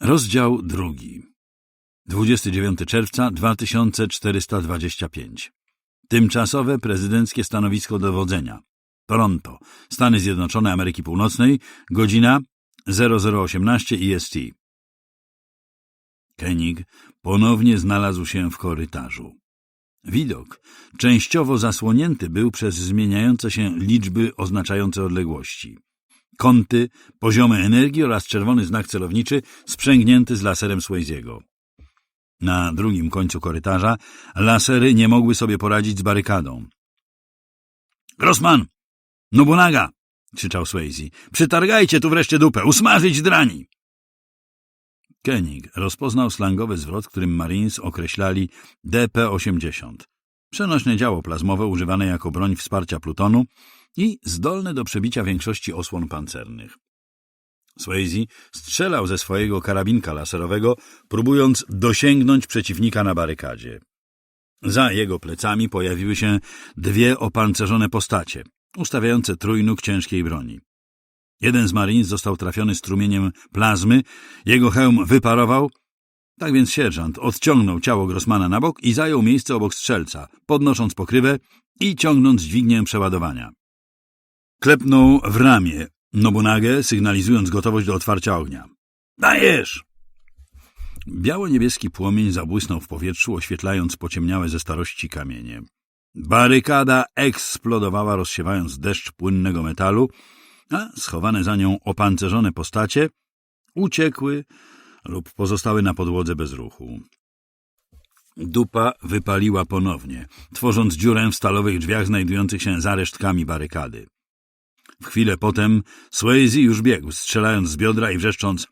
Rozdział drugi. 29 czerwca 2425. Tymczasowe prezydenckie stanowisko dowodzenia. Toronto, Stany Zjednoczone Ameryki Północnej, godzina 0018 EST. Koenig ponownie znalazł się w korytarzu. Widok częściowo zasłonięty był przez zmieniające się liczby oznaczające odległości. Kąty, poziomy energii oraz czerwony znak celowniczy sprzęgnięty z laserem Swayziego. Na drugim końcu korytarza lasery nie mogły sobie poradzić z barykadą. Grossman! Nobunaga! krzyczał Swayze. Przytargajcie tu wreszcie dupę! Usmażyć drani! Koenig rozpoznał slangowy zwrot, którym Marines określali DP-80. Przenośne działo plazmowe używane jako broń wsparcia plutonu i zdolne do przebicia większości osłon pancernych. Swayze strzelał ze swojego karabinka laserowego, próbując dosięgnąć przeciwnika na barykadzie. Za jego plecami pojawiły się dwie opancerzone postacie, ustawiające trójnóg ciężkiej broni. Jeden z Marines został trafiony strumieniem plazmy, jego hełm wyparował, tak więc sierżant odciągnął ciało Grossmana na bok i zajął miejsce obok strzelca, podnosząc pokrywę i ciągnąc dźwignię przeładowania. Klepnął w ramię Nobunagę, sygnalizując gotowość do otwarcia ognia. Dajesz! Biało-niebieski płomień zabłysnął w powietrzu, oświetlając pociemniałe ze starości kamienie. Barykada eksplodowała, rozsiewając deszcz płynnego metalu, a schowane za nią opancerzone postacie uciekły lub pozostały na podłodze bez ruchu. Dupa wypaliła ponownie, tworząc dziurę w stalowych drzwiach znajdujących się za resztkami barykady. W chwilę potem Swayze już biegł, strzelając z biodra i wrzeszcząc